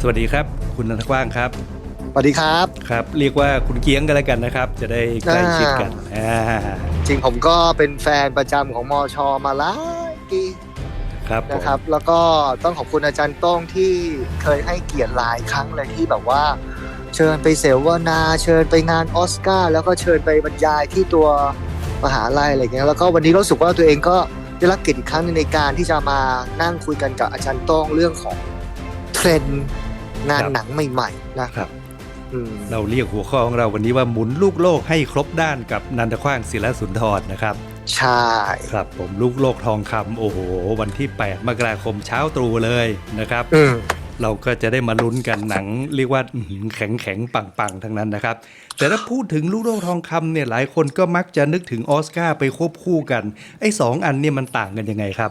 สวัสดีครับ คุณนันทกว้างครับสวัสดีครับครับ เรียกว่าคุณเกียงกันแล้วกันนะครับ จะได้ใกล้ชิดกันอ่าจริงผมก็เป็นแฟนประจำของมอชอมาหลายปีครับผมนะครับ แล้วก็ต้องขอบคุณอาจารย์โต้งที่เคยให้เกียรติหลายครั้งเลยที่แบบว่า เชิญไปเสวนาเชิญไปงานออสการ์แล้วก็เชิญไปบรรยายที่ตัวมหาลัยอะไรเงี้ยแล้วก็วันนี้รู้สึกว่าตัวเองก็ได้รับเกียรติอีกครั้งหนึงในการที่จะมานั่งคุยกันกับอาจารย์โต้งเรื่องของเทรนด์ งานหนังใหม่ๆนะครับอืมเราเรียกหัวข้อของเราวันนี้ว่าหมุนลูกโลกให้ครบด้านกับนันทกว้างศิลสุนทรนะครับ ใช่ ครับผมลูกโลกทองคำโอ้โห วันที่ 8 มกราคมเช้าตรู่เลยนะครับอืมเราก็จะได้มาลุ้นกันหนังเรียกว่าอื้อหือแข็งแข็งปังปังๆทั้งนั้นนะครับ แต่ถ้าพูดถึงลูกโลกทองคำเนี่ยหลายคนก็มักจะนึกถึงออสการ์ไปควบคู่กันไอ้สองอันเนี่ยมันต่างกันยังไงครับ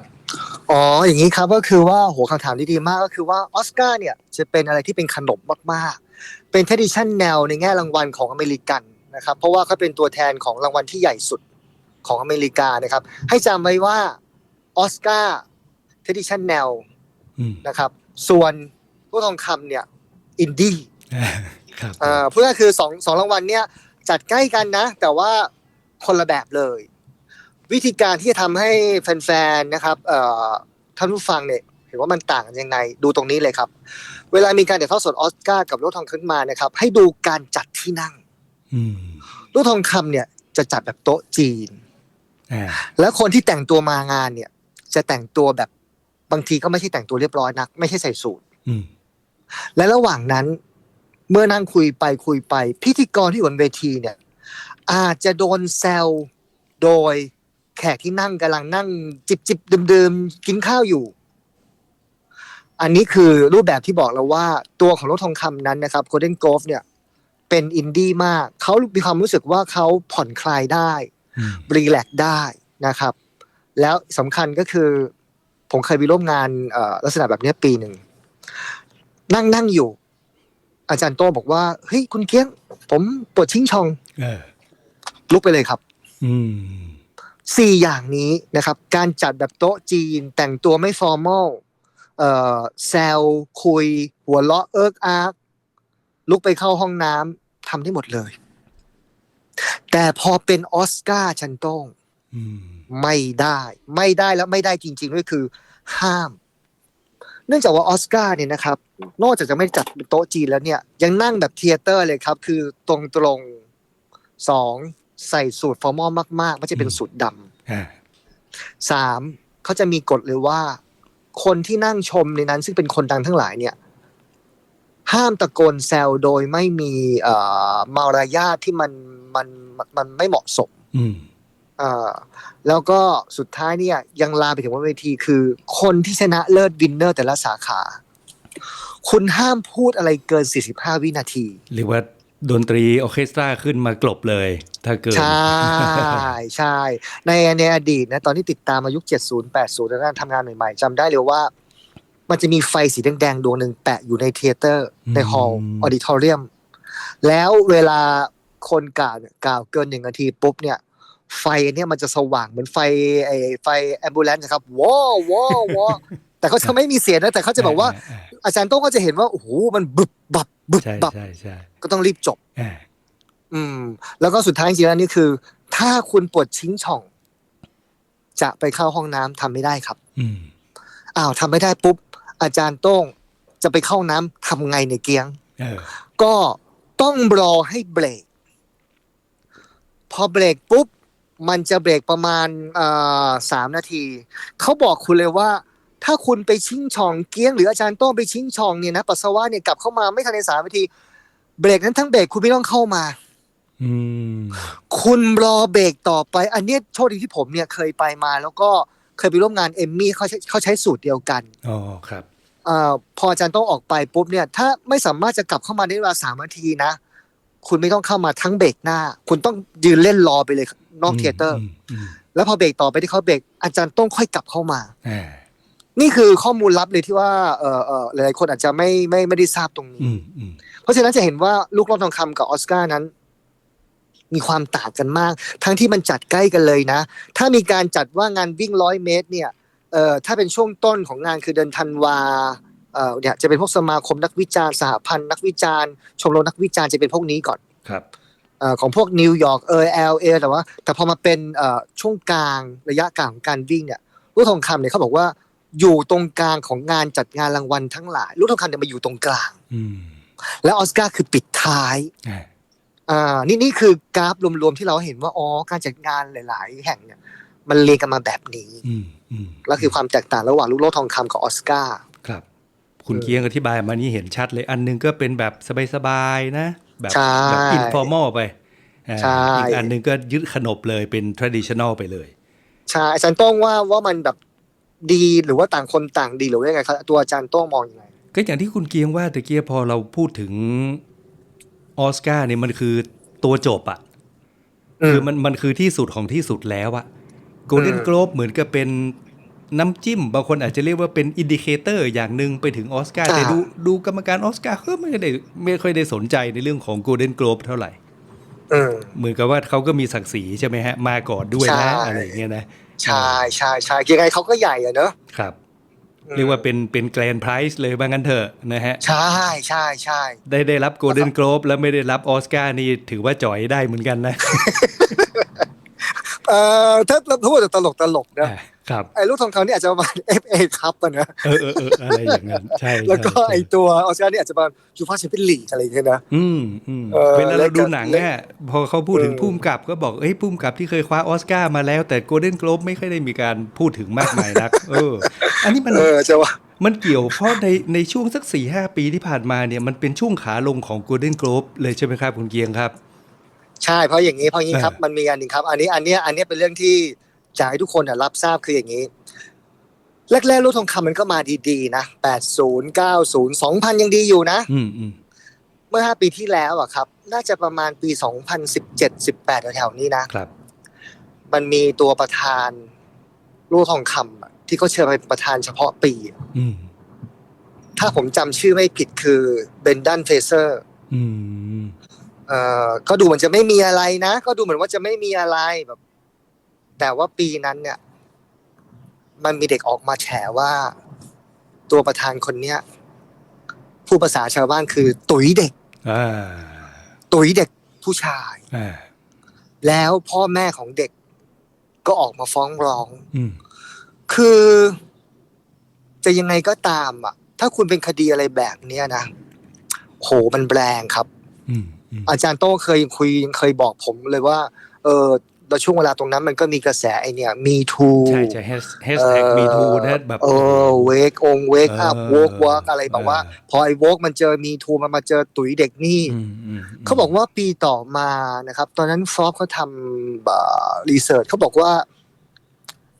อ๋ออย่างนี้ครับก็คือว่าหัวคำถามที่ดีมากก็คือว่าออสการ์เนี่ยจะเป็นอะไรที่เป็นขนมมากๆ เป็น tradition แนวในแง่รางวัลของอเมริกันนะครับเพราะว่าเขาเป็นตัวแทนของรางวัลที่ใหญ่สุดของอเมริกานะครับ ให้จำไว้ว่าออสการ์ tradition แนวอืมนะครับ ส่วนพวกทองคำเนี่ยอินดี้ครับอ่าเพื่อคือสองสองรางวัลเนี่ยจัดใกล้กันนะ แต่ว่าคนละแบบเลย วิธีการที่จะทำให้แฟนๆนะครับเอ่อท่านผู้ฟังเนี่ยเห็นว่ามันต่างกันยังไงดูตรงนี้เลยครับ เวลามีการถ่ายทอดสดออสการ์กับโลกทองขึ้นมานะครับ ให้ดูการจัดที่นั่งอืมโลกทองคำเนี่ย จะจัดแบบโต๊ะจีนอ่าแล้วคนที่แต่งตัวมางานเนี่ย จะแต่งตัวแบบบางทีก็ไม่ใช่แต่งตัวเรียบร้อยนัก ไม่ใช่ใส่สูทอืมและระหว่างนั้น เมื่อนั่งคุยไปคุยไป พิธีกรที่อยู่บนเวทีเนี่ย อาจจะโดนแซวโดย แขกที่นั่งกำลังนั่ง จิบจิบๆดื่มๆกินข้าวอยู่ อันนี้คือรูปแบบที่บอกเราว่า ตัวของรถทองคำนั้นนะครับโคเดนโกฟเนี่ย เป็นอินดี้มาก เขามีความรู้สึกว่าเขาผ่อนคลายได้อืมรีแลกซ์ได้นะครับ แล้วสำคัญก็คือ ผมเคยไปร่วมงานเอ่อลักษณะแบบเนี้ยปีหนึ่ง นั่งนั่งอยู่ อาจารย์โต้บอกว่า เฮ้ย คุณเกี้ยง ผมปวดชิงชองเออลุกไปเลยครับ อืม สี่อย่างนี้นะครับ การจัดแบบโต๊ะจีนแต่งตัวไม่ฟอร์มอลเอ่อแซวคุย หัวเราะเอิกอาร์กลุกไปเข้าห้องน้ำทำได้หมดเลย แต่พอเป็นออสการ์ชันโต้งอืมไม่ได้ ไม่ได้แล้วไม่ได้จริงๆด้วยคือ ห้าม เนื่องจากว่าออสการ์เนี่ยนะครับ นอกจากจะไม่จัดเป็นโต๊ะจีนแล้วเนี่ย ยังนั่งแบบเทเตอร์เลยครับ คือตรงตรงๆสอง ใส่สูทฟอร์มอลมากๆไม่ใช่เป็นสูทดอ่าำสามเขาจะมีกฎเลยว่า คนที่นั่งชมในนั้นซึ่งเป็นคนดังทั้งหลายเนี่ย ห้ามตะโกนแซวโดยไม่มีเอ่อมารยาทที่มันมันมันมันไม่เหมาะสมอืมอ่าแล้วก็สุดท้ายเนี่ย ยังลามไปถึงบนเวทีคือ คนที่ชนะเลิศวินเนอร์แต่ละสาขา คุณห้ามพูดอะไรเกิน 45 วินาทีเรียกว่า ดนตรีออร์เคสตราขึ้นมากลบเลย ถ้าเกิดใช่ใช่ในในอดีตนะตอนที่ติดตามมายุค 70 80แล้วนั่นทำงานใหม่ๆจำได้เลยว่า มันจะมีไฟสีแดงๆดวงหนึ่งแปะอยู่ในเทเตอร์ ในฮอลล์ออดิทอเรียม แล้วเวลาคนกล่าวเนี่ยกล่าวเกินหนึ่งนาทีปุ๊บเนี่ย ไฟเนี่ยมันจะสว่างเหมือนไฟไอไฟแอมบูเลนซ์นะครับว้าวว้าวว้าวแต่เขาจะไม่มีเสียงนะแต่เขาจะบอกว่าอ่อาจารย์โต้งก็จะเห็นว่าโอ้โหมันบึบบับบึบใช่บับใช่ใช่ ก็ต้องรีบจบอ่าอืม แล้วก็สุดท้ายจริงๆแล้วนี่คือ ถ้าคุณปวดชิงช่อง จะไปเข้าห้องน้ำทำไม่ได้ครับ อืมอ้าวทำไม่ได้ปุ๊บ อาจารย์โต้งจะไปเข้าห้องน้ำทำไงในยเกียงเออก็ต้องรอให้เบรก พอเบรกปุ๊บ มันจะเบรกประมาณเอ่อสามนาที เขาบอกคุณเลยว่า ถ้าคุณไปชิงช่องเกี้ยง หรืออาจารย์โต้งไปชิงช่องเนี่ยนะปัสสาวะเนี่ยกลับเข้ามาไม่ทันในสามนาที เบรกนั้นทั้งเบรกคุณไม่ต้องเข้ามา อืม คุณรอเบรกต่อไป อันเนี้ยโชคดีที่ผมเนี่ยเคยไปมาแล้วก็เคยไปร่วมงานเอมมี่เขาใช้เขาใช้สูตรเดียวกันอ๋อครับอาพออาจารย์ต้องออกไปปุ๊บเนี่ย ถ้าไม่สามารถจะกลับเข้ามาในเวลาสามนาทีนะคุณไม่ต้องเข้ามาทั้งเบรกหน้า คุณต้องยืนเล่นรอไปเลยนอกเทเตอร์มอืมแล้วพอเบรกต่อไปที่เขาเบรกอาจารย์ต้องค่อยกลับเข้ามาอ่า นี่คือข้อมูลลับเลยที่ว่าเออเออหลายๆคนอาจจะไม่ไม่ไม่ได้ทราบตรงนี้อืมอืมเพราะฉะนั้นจะเห็นว่าลูกรอบทองคำกับออสการ์นั้น มีความต่างกันมาก ทั้งที่มันจัดใกล้กันเลยนะ ถ้ามีการจัดว่างานวิ่งร้อยเมตร เนี่ยเอ่อถ้าเป็นช่วงต้นของงานคือเดือนธันวาเอ่อเนี่ยจะเป็นพวกสมาคมนักวิจารณ์สหพันธ์นักวิจารณ์ ชมรมนักวิจารณ์จะเป็นพวกนี้ก่อนครับเอ่อของพวกนิวยอร์กเออเอลเอแต่ว่า แต่พอมาเป็นเอ่อช่วงกลางระยะกลางของการวิ่งเนี่ยลูกทองคำเนี่ยเขาบอกว่า อยู่ตรงกลางของงานจัดงานรางวัลทั้งหลายลูกทองคำเนี่ยมาอยู่ตรงกลางอืมแล้วออสการ์คือปิดท้ายอ่าอ่านี่นี่คือกราฟรวมๆที่เราเห็นว่าอ๋อการจัดงานหลาย ๆ แห่งเนี่ย มันเรียงกันมาแบบนี้อืมอืมแล้วคือความแตกต่างระหว่างลูกโลกทองคำกับออสการ์ครับ คุณเออเกียงอธิบายมานี่เห็นชัดเลย อันหนึงก็เป็นแบบสบายๆนะ แบบใช่แบบอินฟอร์มอลไปอ่าใช่อีกอันหนึงก็ยึดขนบเลยเป็น traditional ไปเลยใช่อาจารย์โต้งว่าว่ามันแบบ ดีหรือว่าต่างคนต่างดีหรือว่ายังไงครับตัวอาจารย์โต้งมองยังไงก็อย่างที่คุณเกียงว่าตะเกียพอเราพูดถึงออสการ์เนี่ยมันคือตัวจบอะอืมคือมันมันคือที่สุดของที่สุดแล้วอะโกลเด้นอืมโกลบเหมือนกับเป็นน้ำจิ้ม บางคนอาจจะเรียกว่าเป็นอินดิเคเตอร์อย่างหนึ่งไปถึงออสการ์แต่ดูดูกรรมการออสการ์ก็ไม่ได้ไม่ค่อยได้สนใจในเรื่องของโกลเด้นโกลบเท่าไหร่อืมเหมือนกับว่าเขาก็มีศักดิ์ศรีใช่ไหมฮะ มาก่อนด้วยใช่นะอะไรอย่างเงี้ยนะ ใช่ใช่ใช่ยังไงเขาก็ใหญ่อะเนอะครับอืมเรียกว่าเป็นเป็นแกรนด์ไพรส์เลยว่างั้นเถอะนะฮะ ใช่ใช่ใช่ได้ได้รับโกลเด้นโกลบแล้วไม่ได้รับออสการ์นี่ถือว่าจ่อยได้เหมือนกันนะ เอ่อถ้าเราพูดแต่ตลกตลกๆนะอ่าครับไอ้ลูกทองคำนี่อาจจะประมาณ FA ครับอะนะเออเออเอออะไรอย่างนั้นใช่แล้วก็ใช่ไอ้ตัวออสการ์นี่อาจจะประมาณยูฟ่าแชมเปี้ยนลีกอะไรอย่างเงี้ยนะอืมอืมเออเวลาแล้เราวก็ดูหนังเนี่ยพอเขาพูดถึงเออพุ่มกับก็บอกเอ้ยพุ่มกับที่เคยคว้าออสการ์มาแล้ว แต่โกลเด้นโกลบไม่ค่อยได้มีการพูดถึงมากมายนักเออ อันนี้มันเออจะว่ามันเกี่ยวเพราะในในช่วงสักสี่ห้าปีที่ผ่านมาเนี่ยมันเป็นช่วงขาลงของโกลเด้นโกลบเลยใช่ไหมครับคุณเกียงครับ ใช่เพราะอย่างนี้เพราะอย่างนี้ครับเออมันมีอันหนึ่งครับ อันนี้อันเนี้ยอันเนี้ยเป็นเรื่องที่อยากให้ทุกคนน่ะรับทราบคืออย่างนี้แรกๆลูกทองคำมันก็มาดีๆนะ80 90 2000ยังดีอยู่นะอืมอืมเมื่อ5ปีที่แล้วอะครับ น่าจะประมาณปี2017 18แถวๆนี้นะครับ มันมีตัวประธานลูกทองคำอะที่เขาเชิญไปเป็นประธานเฉพาะปีอะอืมถ้าผมจำชื่อไม่ผิดคือเบนดันเฟเซอร์อืม เอ่อก็ดูเหมือนจะไม่มีอะไรนะ ก็ดูเหมือนว่าจะไม่มีอะไรแบบ แต่ว่าปีนั้นเนี่ย มันมีเด็กออกมาแฉว่า ตัวประธานคนเนี้ยผู้ภาษาชาวบ้านคือ ตุ๋ยเด็กอ่าตุ๋ยเด็กผู้ชายอ่าแล้วพ่อแม่ของเด็ก ก็ออกมาฟ้องร้องอืมคือ จะยังไงก็ตาม อะ ถ้าคุณเป็นคดีอะไรแบบเนี้ยนะโหมันแรงครับ อืม อืมอาจารย์โต้เคยคุยเคยบอกผมเลยว่า เออแล้วช่วงเวลาตรงนั้นมันก็มีกระแสไอเนี่ยมีทูใช่ใช่แฮชแฮชแท็กมีทูนะแบบเออเวกองเวกอัพเออวกวอกอะไรแบบว่าเออพอไอ้วกมันเจอมีทูมันมาเจอตุ๋ยเด็กนี่อืมอืมมเขาบอกว่าปีต่อมานะครับ ตอนนั้นฟรอปเขาทำรีเสิร์ชเขาบอกว่า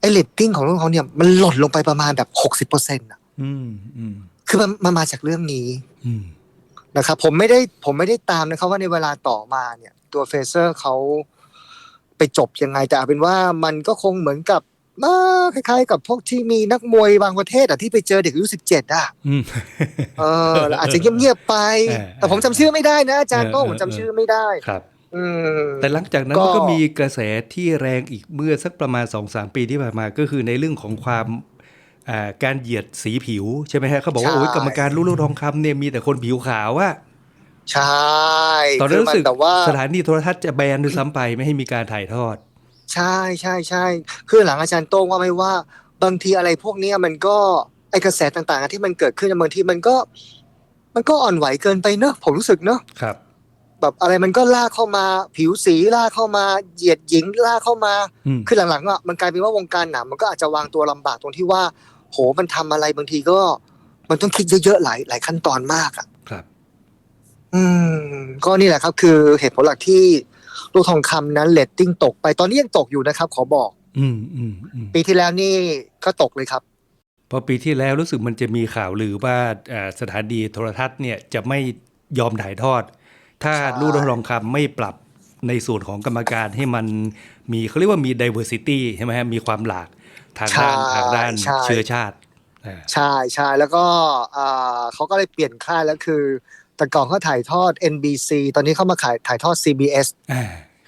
ไอ้เลตติ้งของเรื่องเขาเนี่ยมันหล่นลงไปประมาณแบบหกสิบเปอร์เซ็นต์อะอืมอืมคือมันมันมาจากเรื่องนี้ อืม นะครับผมไม่ได้ผมไม่ได้ตามนะครับว่าในเวลาต่อมาเนี่ยตัวเฟเซอร์เขาไปจบยังไงแต่เอาเป็นว่ามันก็คงเหมือนกับเอ่อคล้ายๆ กับพวกที่มีนักมวยบางประเทศอะที่ไปเจอเด็กอายุสิบเจ็ดอะอืมเออแล้วอาจจะเงียบๆไปเออแต่ผมจำชื่อไม่ได้นะอาจารย์โต้งเออผมจำชื่อไม่ได้ครับอืมแต่หลังจากนั้นก็มันก็มีกระแสที่แรงอีกเมื่อสักประมาณ2อสปีที่ผ่านมาก็คือในเรื่องของความอ่า การเหยียดสีผิวใช่ไหมฮะเขาบอกว่าโอ้ยกรรมการลูกๆทองคำเนี่ยมีแต่คนผิวขาวว่าใช่ตอนนั้นคืรู้สึกแต่ว่าสถานีโทรทัศน์จะแบนด้วยซ้ำไปไม่ให้มีการถ่ายทอด ใช่ใช่ใช่คือหลังอาจารย์โต้งว่าไม่ว่าบางทีอะไรพวกเนี้ยมันก็ไอกระแสต่างๆ ที่มันเกิดขึ้นบางทีมันก็ มันก็อ่อนไหวเกินไปเนอะผมรู้สึกเนอะครับ แบบอะไรมันก็ลากเข้ามาผิวสีลากเข้ามาเหยียดหญิงลากเข้ามาอืมคือหลังๆอะมันกลายเป็นว่าวงการหนังมันก็อาจจะวางตัวลำบากตรงที่ว่า โหมันทำอะไรบางทีก็ มันต้องคิดเยอะๆหลายหลายขั้นตอนมากอะครับ อืม ก็นี่แหละครับ คือเหตุผลหลักที่ลูกทองคำนั้นเลตติ้งตกไปตอนนี้ยังตกอยู่นะครับ ขอบอก อืมอืมอืมปีที่แล้วนี่ก็ตกเลยครับเพอปีที่แล้วรู้สึกมันจะมีข่าวลือว่าอ่าสถานีโทรทัศน์เนี่ยจะไม่ยอมถ่ายทอด ถ้าใช่ลูกทองคำไม่ปรับในส่วนของกรรมการให้มันมีเขาเรียกว่ามี diversity ใช่ไหมฮะมีความหลากทางด้านทางด้านเชื้อชาติอ่าใช่ใช่แล้วก็อ่าเขาก็เลยเปลี่ยนค่ายแล้วคือ แต่ก่อนเขาถ่ายทอด NBC ตอนนี้เขามาขายถ่ายทอด CBS อ่า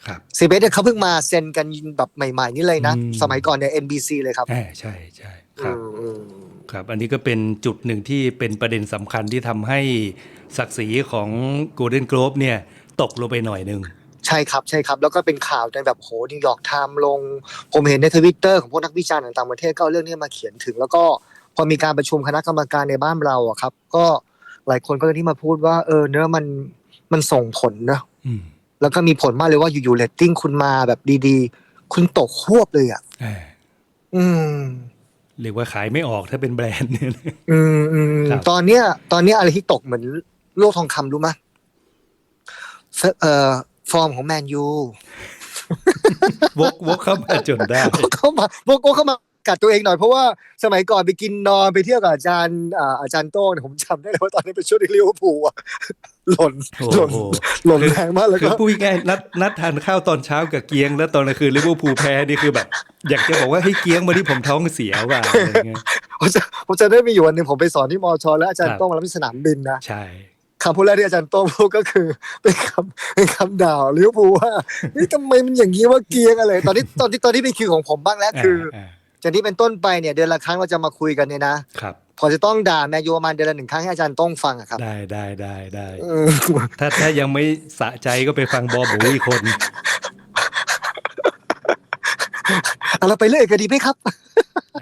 ครับ CBS เนี่ยเขาเพิ่งมาเซ็นกันแบบใหม่ ๆ นี่เลยนะอืมสมัยก่อนเนี่ย NBC เลยครับอ่าใช่ใช่ครับอืมอืมครับ อันนี้ก็เป็นจุดหนึ่งที่เป็นประเด็นสำคัญที่ทำให้ ศักดิ์ศรีของ Golden Globe เนี่ยตกลงไปหน่อยหนึ่งใช่ครับใช่ครับ แล้วก็เป็นข่าวในแบบโหนิวยอร์กไทม์ลง ผมเห็นในทวิตเตอร์ของพวกนักวิจารณ์ต่างประเทศก็เอาเรื่องนี้มาเขียนถึง แล้วก็พอมีการประชุมคณะกรรมการในบ้านเราอะครับ ก็หลายคนก็เลยที่มาพูดว่า เออเนื้อะมันมันส่งผลนะอืมแล้วก็มีผลมากเลยว่าอยู่ๆเรตติ้งคุณมาแบบดีๆ คุณตกควบเลยอะอ่าอืมเรียกว่าขายไม่ออกถ้าเป็นแบรนด์เนี่ยนะอืมอืมครับตอนเนี้ย ตอนเนี้ยอะไรที่ตกเหมือน โลกทองคำรู้ไหมยเฟเอ่อฟอร์มของแมนยูวกวกเข้ามาจนได้เข้ามาโบโก้เข้ามากัดตัวเองหน่อยเพราะว่าสมัยก่อนไปกินนอนไปเที่ยวกับอาจารย์อ่าอาจารย์โต้งเนี่ยผมจำได้เลยว่าตอนนี้เป็นช่วงที่ลิเวอร์พูลอะหล่นโอ้หล่นโหหล่นแรงมากแล้วคือก็พูดง่ายๆนัดนัดทานข้าวตอนเช้ากับเกียง แล้วตอนกลางคืนลิเวอร์พูลแพ้นี่คือแบบ อยากจะบอกว่าให้เกียงมาที่ผมท้องเสียว่ะอะไรเงี้ยผมจะผมจะได้มีอยู่วันหนึ่งผมไปสอนที่มอชอแล้วอาจารครัย์บโต้งมารับที่สนามบินนะใช่ คำพูดแรกที่อาจารย์โต้งพูดก็คือ เป็นคำเป็นคำด่าลิเวอร์พูลว่านี่ทำไมมันอย่างนี้ว่าเกียงอะไรตอนนี้ตอนที่ตอนที่เป็นคิวของผมบ้างแล้วคืออาจากที่เป็นต้นไปเนี่ยเดือนละครั้งเราจะมาคุยกันเนี่ยนะครับพอจะต้องด่าแมนยูประมาณเดือนละหนึ่งครั้งให้อาจารย์โต้งฟังอะครับ ได้ได้ได้ได้อืมถ้าถ้ายังไม่สะใจก็ไปฟังบอหมูอีกคน เอาเราไปเรื่อยกันดีไหมครับ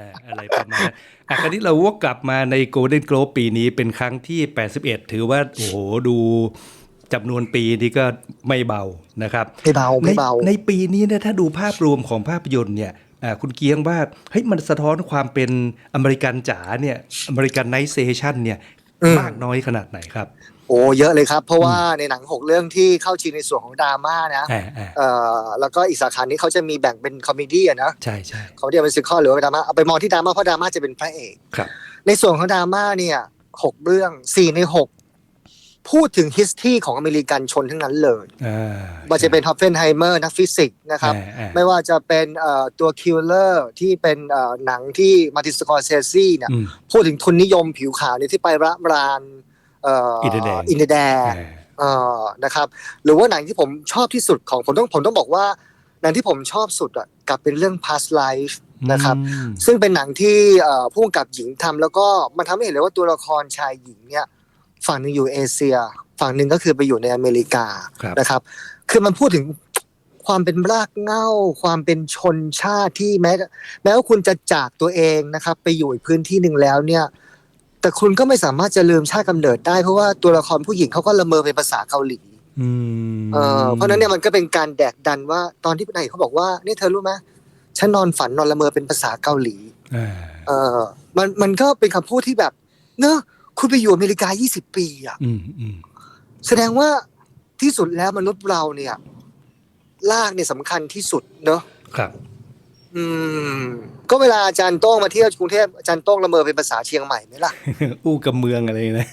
อ่าอะไรประมาณนั้นอะคราวนี้เราวกกลับมาใน Golden Globe ปีนี้เป็นครั้งที่ 81 ถือว่า โอ้โห ดูจำนวนปีนี้ก็ไม่เบานะครับ ไม่เบา ไม่เบา ในในปีนี้เนี่ยถ้าดูภาพรวมของภาพยนตร์เนี่ยอ่าคุณเกียงว่าเฮ้ยมันสะท้อนความเป็นอเมริกันจ๋าเนี่ยอเมริกันไนเซชันเนี่ยอืมมากน้อยขนาดไหนครับ โอ้เยอะเลยครับ เพราะว่าในหนังหกเรื่องที่เข้าชิงในส่วนของดราม่านะอ่าอ่าเอ่อแล้วก็อีกสาขานี้เขาจะมีแบ่งเป็นคอมเมดี้อะนะใช่ใช่เขาเรียกเป็นซิคอหรือว่าเป็นดราม่าเอาไปมองที่ดราม่าเพราะดราม่าจะเป็นพระเอกครับ ในส่วนของดราม่าเนี่ยหกเรื่องสี่ในหกพูดถึงฮิสที่ของอเมริกันชนทั้งนั้นเลยอ่าว่าจะเป็นฮอฟเฟนไฮเมอร์นักฟิสิกส์นะครับอ่าอ่าไม่ว่าจะเป็นเอ่อตัวคิลเลอร์ที่เป็นเอ่อหนังที่มาตินสกอร์เซซีเนี่ยอืมพูดถึงทุนนิยมผิวขาวเนี่ยที่ไประรานเอ่ออินเดียแดงอินเดียแดงอ่าเอ่อนะครับ หรือว่าหนังที่ผมชอบที่สุดของผมต้องผมต้องบอกว่า หนังที่ผมชอบสุดอะกลับเป็นเรื่อง past life นะครับอืมซึ่งเป็นหนังที่เอ่อผู้กำกับหญิงทำแล้วก็มันทำให้เห็นเลยว่าตัวละครชายหญิงเนี่ย ฝั่งหนึ่งอยู่เอเชีย ฝั่งหนึ่งก็คือไปอยู่ในอเมริกาครับนะครับ คือมันพูดถึงความเป็นรากเหง้า ความเป็นชนชาติที่แม้ แม้ว่าคุณจะจากตัวเองนะครับ ไปอยู่อีกพื้นที่หนึ่งแล้วเนี่ย แต่คุณก็ไม่สามารถจะลืมชาติกำเนิดได้ เพราะว่าตัวละครผู้หญิงเขาก็ละเมอเป็นภาษาเกาหลีอืมเออเพราะฉะนั้นเนี่ยมันก็เป็นการแดกดันว่าตอนที่นายเขาบอกว่านี่เธอรู้ไหมฉันนอนฝันนอนละเมอเป็นภาษาเกาหลีอ่าเออมันมันก็เป็นคำพูดที่แบบ เนอะคุณไปอยู่อเมริกา 20 ปีอะอืมอืมแสดงว่าที่สุดแล้วมนุษย์เราเนี่ยลากเนี่ยสำคัญที่สุดเนอะครับ อืม ก็เวลาอาจารย์โต้งมาเที่ยวกรุงเทพอาจารย์โต้งละเมอเป็นภาษาเชียงใหม่ไหมล่ะ อู้กับเมืองอะไรนะ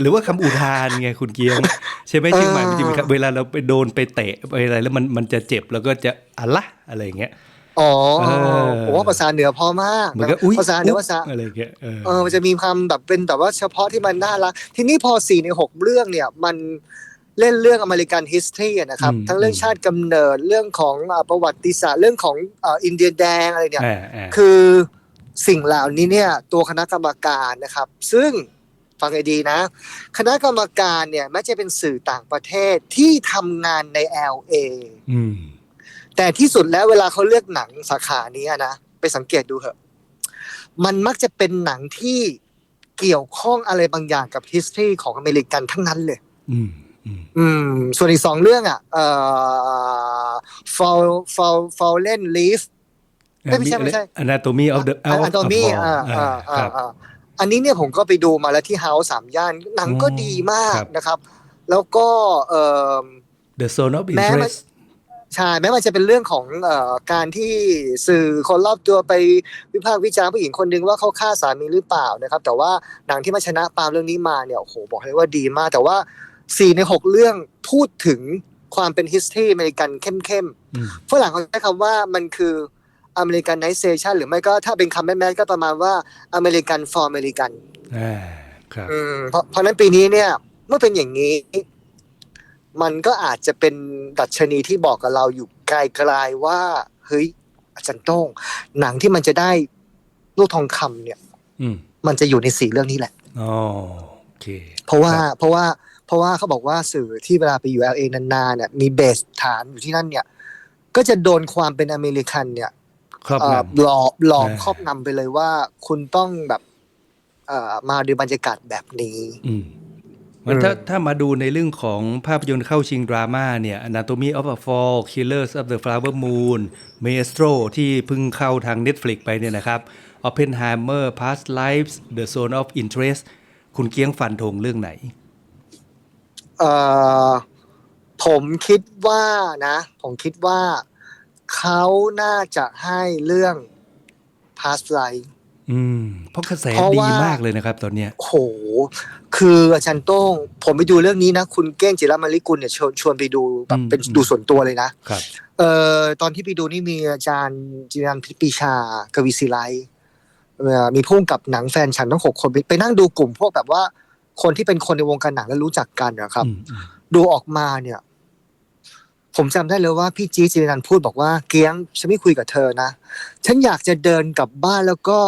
หรือว่าคำอุทานไงคุณเกียง ใช่ไหมเชียงใหม่มันจะมีคำเวลาเราไปโดนไปเตะไปอะไรแล้วมันมันจะเจ็บแล้วก็จะอะละอะไรอย่างเงี้ยอ๋อเออผมว่าภาษาเหนือพอมากเหมือนกับอุ้ยภาษาเหนือภาษาอะไรอย่างเงี้ยเออเออมันจะมีความแบบเป็นแบบว่าเฉพาะที่มันน่ารักทีนี้พอสี่ในหกเรื่องเนี่ยมัน เล่นเรื่องอเมริกันฮิสทรีนะครับ ทั้งเรื่องชาติกำเนิดเรื่องของอ่าประวัติศาสตร์เรื่องของอ่าอินเดียแดงอะไรเนี่ยอ่าอ่าคือสิ่งเหล่านี้เนี่ยตัวคณะกรรมการนะครับ ซึ่งฟังให้ดีนะ คณะกรรมการเนี่ยแม้จะเป็นสื่อต่างประเทศที่ทำงานใน LA อืมแต่ที่สุดแล้วเวลาเขาเลือกหนังสาขานี้นะไปสังเกตดูเถอะ มันมักจะเป็นหนังที่เกี่ยวข้องอะไรบางอย่างกับ history ของอเมริกันทั้งนั้นเลย อืมอืมอืม ส่วนอีกสองเรื่องอะ เอ่อ fall fall fallen leaf ไม่ไม่ใช่ไม่ใช่อนาโตมีออฟเดอะอันโตมี่อ่าอ่าอ่าอ่าอันนี้เนี่ยผมก็ไปดูมาแล้วที่เฮาส์สามย่าน หนังก็ดีมากนะครับ แล้วก็เอ่อ The Zone of แม้มัน Interest ใช่แม้มันจะเป็นเรื่องของเอ่อการที่สื่อคนรอบตัวไปวิพากษ์วิจารณ์ผู้หญิงคนหนึ่งว่าเขาฆ่าสามีหรือเปล่านะครับ แต่ว่าหนังที่มาชนะปาล์มเรื่องนี้มาเนี่ยโอ้โหบอกเลยว่าดีมาก แต่ว่า สี่ในหกเรื่องพูดถึงความเป็น history อเมริกันเข้มอืมๆฝรั่งเขาใช้คำว่ามันคืออเมริกันไนเซชันหรือไม่ก็ถ้าเป็นคำแม่ๆก็ประมาณว่าอเมริกัน for อเมริกันอ่าครับอืมเพราะเพราะฉะนั้นปีนี้เนี่ยเมื่อเป็นอย่างนี้ มันก็อาจจะเป็นดัชนีที่บอกกับเราอยู่ไกลๆว่า เฮ้ย อาจารย์โต้งหนังที่มันจะได้ลูกทองคำเนี่ยอืมมันจะอยู่ในสี่เรื่องนี้แหละอ๋อโอเค เพราะว่าครับเพราะว่าเพ ราะว่าเขาบอกว่าสื่อที่เวลาไปอยู่ LA นานๆเนี่ยมีเบสฐานอยู่ที่นั่นเนี่ย ก็จะโดนความเป็นอเมริกันเนี่ยครอบเอ่งอหลอกหลอกอ่าครอบงำไปเลยว่าคุณต้องแบบเอ่อมาดูบรรยากาศแบบนี้ำอืมมันถ้าเออถ้ามาดูในเรื่องของภาพยนตร์เข้าชิงดราม่าเนี่ย Anatomy of a Fall Killers of the Flower Moon Maestro ที่เพิ่งเข้าทาง Netflix ไปเนี่ยนะครับ Oppenheimer Past Lives The Zone of Interest คุณเกียงฟันธงเรื่องไหน เอ่อผมคิดว่านะ ผมคิดว่าเขาน่าจะให้เรื่อง past life อืมเพราะกระแสเพราะดีว่ามากเลยนะครับ ตอนเนี้ยโห คืออาจารย์โต้ง ผมไปดูเรื่องนี้นะ คุณเก้งจิรมาริกุลเนี่ยชวนชวนไปดูแบบอืมเป็นอืมดูส่วนตัวเลยนะครับ เอ่อตอนที่ไปดูนี่มีอาจารย์จิรันพิปีชากวีศิไลเอ่อมีพุ่งกับหนังแฟนฉันทั้งหกคนไปไปนั่งดูกลุ่มพวกแบบว่า คนที่เป็นคนในวงการหนังแล้วรู้จักกันนะครับอืมอืมดูออกมาเนี่ย ผมจำได้เลยว่าพี่จีจิรันพูดบอกว่าเกียงฉันไม่คุยกับเธอนะ ฉันอยากจะเดินกลับบ้านแล้วก็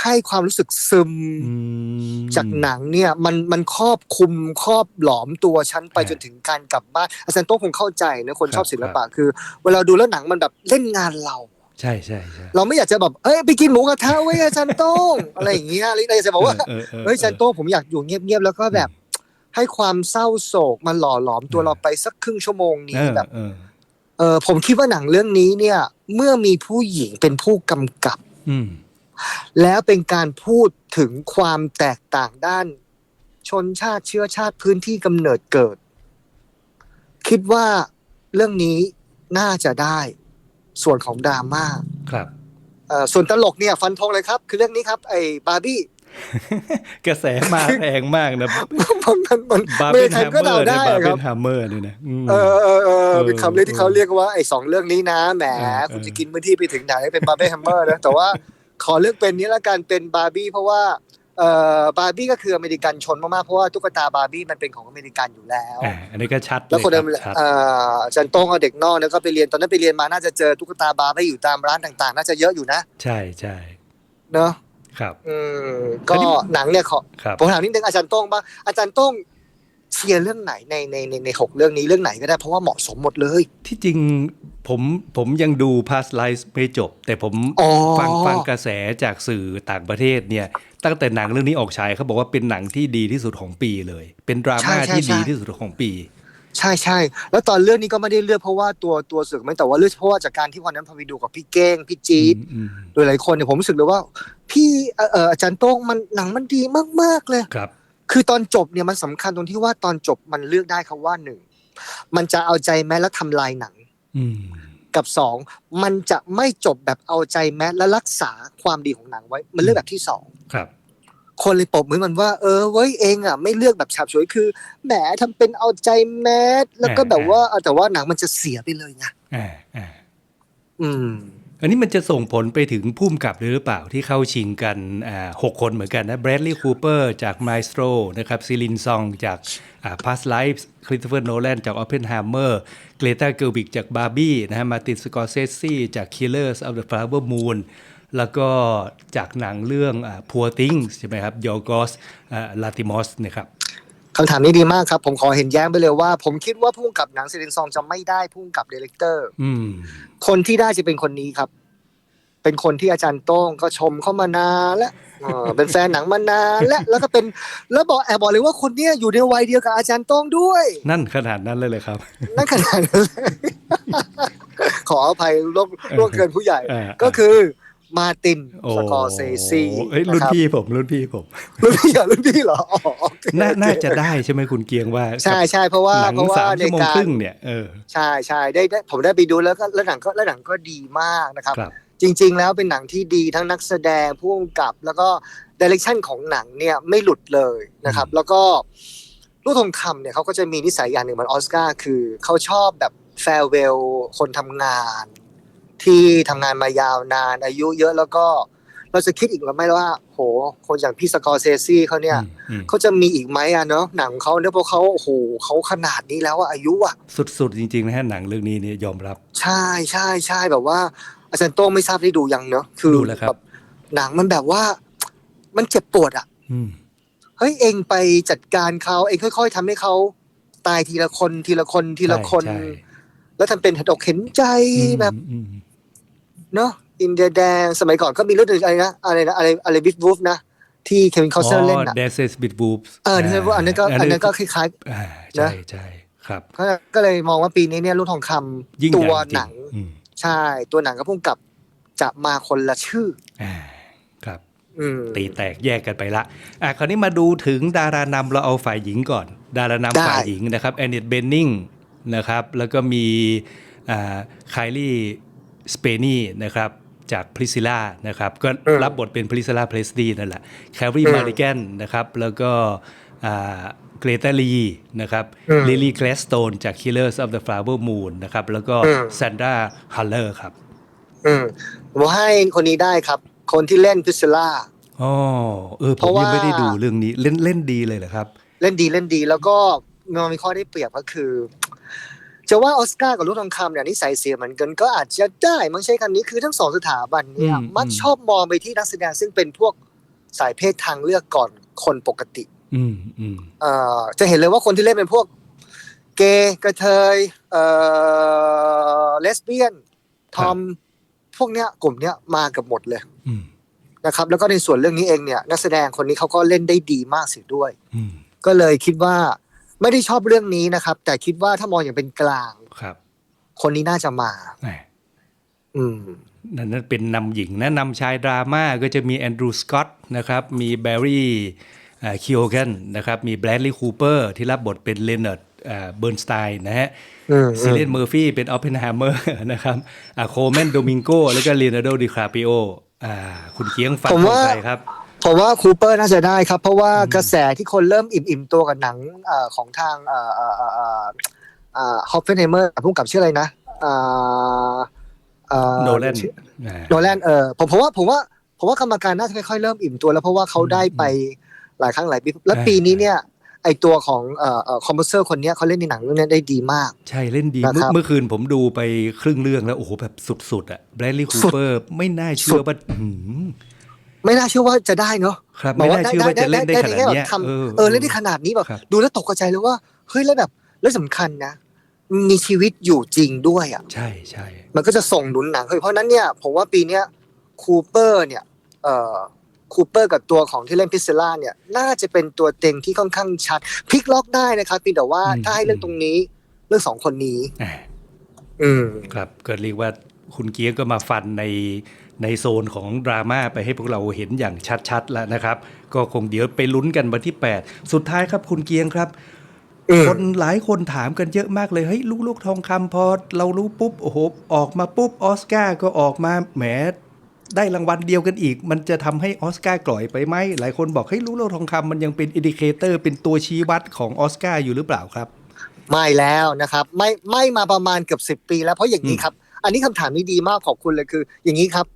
ให้ความรู้สึกซึมอืมจากหนังเนี่ย มันมันครอบคลุมครอบหลอมตัวฉันไปอ่าจนถึงการกลับบ้านอาจารย์โต้งคงเข้าใจนะคนครับชอบศิลปะคือ เวลาดูแล้วหนังมันแบบเล่นงานเรา ใช่ใช่ใช่เราไม่อยากจะแบบเอ้ยไปกินหมูกระทะเว้ยอาจารย์โต้งอะไรอย่างเงี้ยเราอยากจะบอกว่าเออออเฮ้ยอาจารย์โต้งผมอยากอยู่เงียบๆแล้วก็แบบ ให้ความเศร้าโศกมันหล่อหลอมตัวเราไปสักครึ่งชั่วโมงเอนี้อแบบเออเออผมคิดว่าหนังเรื่องนี้เนี่ย เมื่อมีผู้หญิงเป็นผู้กำกับอืมแล้วเป็นการพูดถึงความแตกต่างด้าน ชนชาติเชื้อชาติพื้นที่กำเนิดเกิด คิดว่าเรื่องนี้น่าจะได้ ส่วนของดราม่าครับเอ่อส่วนตลกเนี่ยฟันธงเลยครับ คือเรื่องนี้ครับ ไอ้บาร์บี้กระแสมาแรงมากนะมันมันมันบาร์ไม่เบนใครแฮมก็เมอเดาร์เนี่ยได้บาร์คเบรับนแฮมเมอร์นี่นะมเออเออเออเป็นเออคำเรียกที่เขาเรียกว่าไอ้สองเรื่องนี้นะแหมเออคุณเออจะกินพื้นที่ไปถึงไหนเป็นบาร์บี้แฮมเมอร์นะแต่ว่าขอเลือกเป็นนี้ละกันเป็นบาร์บี้เพราะว่า เอ่อบาร์บี้ก็คืออเมริกันชนมากๆ เพราะว่าตุ๊กตาบาร์บี้มันเป็นของอเมริกันอยู่แล้วอ่าอันนี้ก็ชัดเลยแล้วคนเดิมรับชัดเอ่ออาจันโต้งเอาเด็กนอกเนี่ยก็ไปเรียนตอนนั้นไปเรียนมาน่าจะเจอตุ๊กตาบาร์บี้อยู่ตามร้านต่างๆ น่าจะเยอะอยู่นะ ใช่ใช่เนอะครับ อืมอัก็นนี้หนังเนี่ยขอครับผมถามนิดนึงอาจารย์โต้งบ้างอาจารย์โต้งเชียร์เรื่องไหนในในในในหกเรื่องนี้เรื่องไหนก็ได้เพราะว่าเหมาะสมหมดเลย ที่จริงผมผมยังดู Past Lives ไม่จบ แต่ผมอ๋อฟังฟังกระแสจากสื่อต่างประเทศเนี่ย ตั้งแต่หนังเรื่องนี้ออกฉายเขาบอกว่าเป็นหนังที่ดีที่สุดของปีเลย เป็นดราม่าใช่ใช่ที่ใช่ดีที่สุดของปี ใช่ใช่แล้วตอนเรื่องนี้ก็ไม่ได้เลือกเพราะว่าตัวตัวสึกไม่แต่ว่าเลือกเพราะว่าจากการที่วันนั้นพอไปดูกับพี่เก้งพี่จี๊ดอืมโดยหลายคนเนี่ยผมรู้สึกเลยว่า พี่เอ่อเอ่ออาจารย์โต้งมันหนังมันดีมากๆเลยครับ คือตอนจบเนี่ยมันสำคัญตรงที่ว่าตอนจบมันเลือกได้ครับว่าหนึ่งมันจะเอาใจแม้และทำลายหนัง อืม กับสองมันจะไม่จบแบบเอาใจแม้และรักษาความดีของหนังไว้ มันเลือกแบบที่สองครับคนเลยปรบมือมันว่าเออเว้ยเองอะไม่เลือกแบบฉาบฉวยคือแหมทำเป็นเอาใจแมสแล้วก็แบบว่าเออแต่ว่าหนังมันจะเสียไปเลยไงอ่าอ่าอืม อันนี้มันจะส่งผลไปถึงพุ่มกับหรือเปล่าที่เข้าชิงกันหกคนเหมือนกันนะแบรดลีย์คูเปอร์จาก Maestro นะครับซิลินซองจากอ่า Past Lives ค h ิ s โ o เฟอร์โนแลนจาก Oppenheimer เกรตาเกลบิกจาก Barbie นะฮะมาตินสกอร์เซซีจาก Killers of the Flower Moon แล้วก็จากหนังเรื่องอ่า Poor Things ใช่ไหมครับยอร์กอสลาติมอสนะครับ คำถามนี้ดีมากครับ ผมขอเห็นแย้งไปเลยว่า ผมคิดว่าผู้กำกับหนังเซเลนซองจะไม่ได้ผู้กำกับดีเลกเตอร์อืมคนที่ได้จะเป็นคนนี้ครับ เป็นคนที่อาจารย์โต้งก็ชมเข้ามานานแล้วเออเป็นแฟนหนังมานานแล้วแล้วก็เป็นแล้วบอกแอบบอกเลยว่าคนเนี้ยอยู่ในวัยเดียวกับอาจารย์โต้งด้วย นั่นขนาดนั้นเลยเลยครับ นั่นขนาดนั้นเลยขออภัยล่วงล่วงเกินผู้ใหญ่เออก็คือ มาร์ตินโอ้สกอร์เซซีเอ้ยนะรุ่นครับพี่ผม รุ่นพี่ผม รุ่นพี่เหรอรุ่นพี่เหรออ๋อโอเคนาน่าจะได้ใช่ไหมคุณเกียงว่า ใช่ใช่เพราะว่าหนังเพราะว่าสามในชั่วโมงการครึ่งเนี่ยเออใช่ใช่ได้ได้ผมได้ไปดูแล้วก็แล้วหนังก็แล้วหนังก็ดีมากนะครับครับ จริง ๆ แล้วเป็นหนังที่ดีทั้งนักแสดงผู้กำกับ แล้วก็ดิเรกชันของหนังเนี่ยไม่หลุดเลยนะครับอืมแล้วก็ลูกทองคำเนี่ยเขาก็จะมีนิสัยอย่างหนึ่งเหมือนออสการ์คือเขาชอบแบบแฟร์เวลคนทำงาน ที่ทำงานมายาวนาน อายุเยอะแล้วก็เราจะคิดอีกหรือไม่ว่า โห คนอย่างพี่สกอร์เซซี่เขาเนี่ยอืมอืมเขาจะมีอีกไหมอะเนาะหนังเขาเนี่ยเพราะเขาโอ้โหเขาขนาดนี้แล้วอะอายุอะสุดๆ จริงๆนะฮะหนังเรื่องนี้เนี่ยยอมรับ ใช่ใช่ใช่แบบว่า อาจารย์โต้งไม่ทราบได้ดูยังเนอะคือดูแล้วครับแบบหนังมันแบบว่า มันเจ็บปวดอะอืมเฮ้ยเองไปจัดการเขาเองค่อย ๆทำให้เขาตายทีละคนทีละคนทีละคนใช่แล้วทำเป็นเห็นอกเห็นใจใช่แบบอืม เนาะอินเดียแดงสมัยก่อนก็มีเรื่องอะไรนะอะไรนะอะไรอะไรวิฟวูฟนะที่เควินคอสเตอร์เล่นอะเดซเ s บิดบูฟเออนี่ว่าอันนั้นก็อันนั้นก็คล้ายอ่านะใช่ใช่ครับๆก็ก็เลยมองว่าปีนี้เนี่ยลูกทองคำยิ่งใหตัญ่วจริหนังอืมใช่ตัวหนังก็พุ่งกับจะมาคนละชื่ออ่าครับอืมตีแตกแยกกันไปละอะคราวนี้มาดูถึงดารานำเราเอาฝ่ายหญิงก่อน ดารานำได้ฝ่ายหญิงนะครับแอนเนตเบนนิงนะครับ แล้วก็มีอ่าไคลี่ สเปนีนะครับจากพริซิล่านะครับก็รับบทเป็นพริซิล่าเพลสดีนั่นแหละแคลรีมาริแกนนะครับแล้วก็เกรตาลีนะครับลิลี่แกลสโตนจาก Killers of the Flower Moon นะครับแล้วก็แซนดราฮัลเลอร์ครับอืมผมให้คนนี้ได้ครับ คนที่เล่นพิซซิล่าอ๋อเออผเพมราะยังว่าไม่ได้ดูเรื่องนี้เล่นเล่นดีเลยเหรอครับ เล่นดีเล่นดีแล้วก็มันมีข้อได้เปรียบก็คือ จะว่าออสการ์กับลูกทองคำเนี่ยนิสัยเสียเหมือนกันก็อาจจะได้มั้งใช้คำนี้คือทั้งสองสถาบันเนี่ยอืมมักอืมชอบมองไปที่นักแสดงซึ่งเป็นพวกสายเพศทางเลือกก่อนคนปกติ อืมอืมเอ่อจะเห็นเลยว่าคนที่เล่นเป็นพวก เกย์กระเทยเอ่อเลสเบี้ยน ทอม พวกเนี้ยกลุ่มเนี้ยมากับหมดเลยอืมนะครับ แล้วก็ในส่วนเรื่องนี้เองเนี่ย นักแสดงคนนี้เขาก็เล่นได้ดีมากเสียด้วยอืมก็เลยคิดว่า ไม่ได้ชอบเรื่องนี้นะครับ แต่คิดว่าถ้ามองอย่างเป็นกลางครับ คนนี้น่าจะมาแหมอืมนั่นนั่นเป็นนำหญิงนะนำชายดราม่าก็จะมีแอนดรูว์สกอตนะครับ มีแบร์รี่คิโอเกนนะครับ มีแบรดลีย์คูเปอร์ที่รับบทเป็นเลน a ร์ดเบิร์นสไตน์นะฮะอืมซิเลนเมอร์ฟี่เป็นออฟเพนไฮเมอร์นะครับโคแมนโดมิงโกแล้วก็เลโอนาร์โดดิคาปิโออ่าคุณเกียงฟันผมของว่าใครครับ ผมว่าคูเปอร์น่าจะได้ครับ เพราะว่ากระแสที่คนเริ่มอิ่มๆตัวกับหนังเอ่อของทางเอ่อเอ่อเอ่อเอ่อเอ่อฮอฟเฟนไฮเมอร์พุ่งกับชื่ออะไรนะเอ่อเอ่อโนแลนชื่อโนแลนเออผมผมว่าผมว่าผมว่ากรรมการน่าจะค่อยๆเริ่มอิ่มตัวแล้วเพราะว่าเขาได้ไปหลายครั้งหลายปีแล้วอ่าปีนี้เนี่ยไอตัวของเอ่อเอ่อคอมโพเซอร์คนเนี้ยเขาเล่นในหนังเรื่องนี้ได้ดีมาก ใช่เล่นดีนะเมื่คอรับเมื่อคืนผมดูไปครึ่งเรื่องแล้ว โอ้โหแบบสุดๆอะแบรดลีย์คูเปอร์ไม่น่าเชื่อว่าอื้อหือ ไม่น่าเชื่อว่าจะได้เนาะครับไม่น่าเชื่อว่าจะเล่นได้ขนาดเนี้ยทำเออเล่นได้ขนาดนี้แบบครับดูแล้วตกใจเลยว่าเฮ้ยแล้วแบบแล้วสำคัญนะมีชีวิตอยู่จริงด้วยอะใช่ใช่มันก็จะส่งหนุนหนังเฮ้ยเพราะฉะนั้นเนี่ยผมว่าปีเนี้ยคูเปอร์เนี่ยเอ่อคูเปอร์กับตัวของที่เล่นพิซซิล่าเนี่ย น่าจะเป็นตัวเต็งที่ค่อนข้างชัดพลิกล็อกได้นะครับเพียงแต่ว่าถ้าให้เลือกตรงนี้เลือกสองคนนี้อ่าอืมครับก็เรียกว่าคุณเกียงก็มาฟันใน ในโซนของดราม่าไปให้พวกเราเห็นอย่างชัดๆแล้วนะครับ ก็คงเดี๋ยวไปลุ้นกันวันที่ 8 สุดท้ายครับคุณเกียงครับอืมคนหลายคนถามกันเยอะมากเลยเฮ้ยลูกลูกทองคำพอเรารู้ปุ๊บโอ้โหออกมาปุ๊บออสการ์ก็ออกมาแหมได้รางวัลเดียวกันอีก มันจะทำให้ออสการ์กล่อยไปไหมหลายคนบอกเฮ้ยลูกลูกทองคำมันยังเป็นอินดิเคเตอร์เป็นตัวชี้วัดของออสการ์อยู่หรือเปล่าครับ ไม่แล้วนะครับ ไม่ไม่มาประมาณเกือบสิบปีแล้วเพราะอย่างนี้ครับ อันนี้คำถามนี้ดีมากขอบคุณเลยคือ อย่างนี้ครับ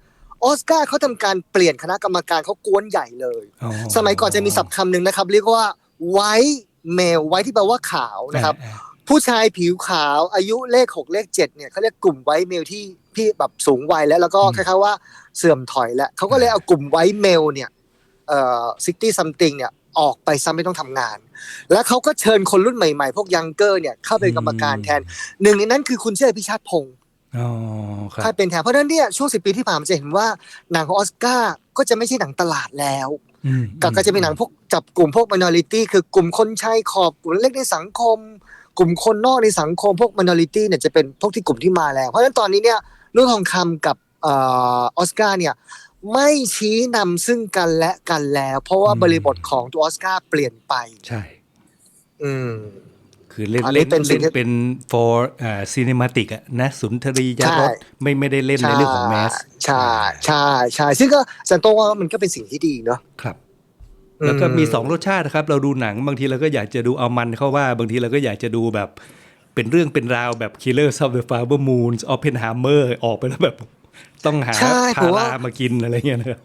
ออสการ์เขาทำการเปลี่ยนคณะกรรมการเขากวนใหญ่เลยอ๋อสมัยก่อนจะมีศัพท์คำหนึ่งนะครับ เรียกว่าไวท์เมลไวท์ที่แปลว่าขาวนะครับอ่าผู้ชายผิวขาวอายุเลขหกเลขเจ็ดเนี่ยเขาเรียกกลุ่มไวท์เมลที่ที่แบบสูงวัยแล้วแล้วก็อืมคล้ายๆว่าเสื่อมถอยแล้วเขาก็เลยเอากลุ่มไวท์เมลเนี่ยเอ่อซิตี้ซัมติงเนี่ยออกไปซ้ำไม่ต้องทำงาน แล้วเขาก็เชิญคนรุ่นใหม่ๆ พวกยังเกอร์เนี่ยเข้าเป็นกรรมการแทน หนึ่งในนั้นคือคุณเชื่อพิชาติพงศ์ อ๋อครัถ้าบเป็นแทนเพราะฉะนั้นเนี่ยช่วงสิปีที่ผ่านมาจะเห็นว่าหนังของออสการ์ก็จะไม่ใช่หนังตลาดแล้ว อืมกับก็จะเป็นหนังพวกจับกลุ่มพวก minority คือกลุ่มคนชายขอบกลุ่มเล็กในสังคม กลุ่มคนนอกในสังคมพวก minority เนี่ยจะเป็นพวกที่กลุ่มที่มาแรงเพราะฉะนั้นตอนนี้เนี่ยรุ่นทองคำกับเอออสการ์เนี่ยไม่ชี้นำซึ่งกันและกันแล้ว เพราะว่าบริบทของตัวออสการ์เปลี่ยนไป ใช่ อืม คือเล่นอันนี้เล่นเป็นสิ่เล่งนที่เป็น for อ่า cinematic อะนะสุนทรียรสใช่ไม่ไม่ได้เล่นในเรื่องของแมสใช่ใช่ใช่ซึ่งก็สันโตว่ามันก็เป็นสิ่งที่ดีเนาะครับแล้วก็อืมมีสองรสชาตินะครับ เราดูหนังบางทีเราก็อยากจะดูเอามันเข้าว่า บางทีเราก็อยากจะดูแบบเป็นเรื่องเป็นราวแบบ Killers of the Flower Moon Oppenheimer ออกไปแล้วแบบ ต้องหาใช่พาผมว่ารามากินอะไรเงี้ยนะครับ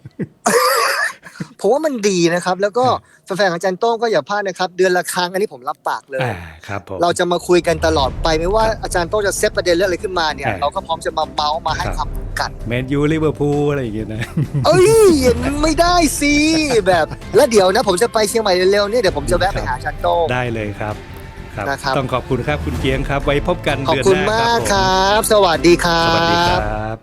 ผมว่ามันดีนะครับ แล้วก็แฟนๆของอาจารย์โต้งก็อย่าพลาดนะครับ เดือนละครั้งอันนี้ผมรับปากเลย อ่าครับผม เราจะมาคุยกันตลอดไปไม่ว่าอาจารย์โต้งจะเซตประเด็นเรื่องอะไรขึ้นมาเนี่ยอ่าเราก็พร้อมจะมาเมาส์มาให้ครับความรู้กัน แมนยูลิเวอร์พูลอะไรอย่างเงี้ยนะ เอ้ยอย่างนั้นไม่ได้สิแบบแล้วเดี๋ยวนะ ผมจะไปเชียงใหม่เร็วๆเนี่ยเดี๋ยวผมจะแวะไปหาอาจารย์โต้ง ได้เลยครับครับ นะครับ ต้องขอบคุณครับคุณเกียงครับ ไว้พบกันขอบเดือนคุณหน้ามากผมครับ สวัสดีครัสวัสดีคบ รับ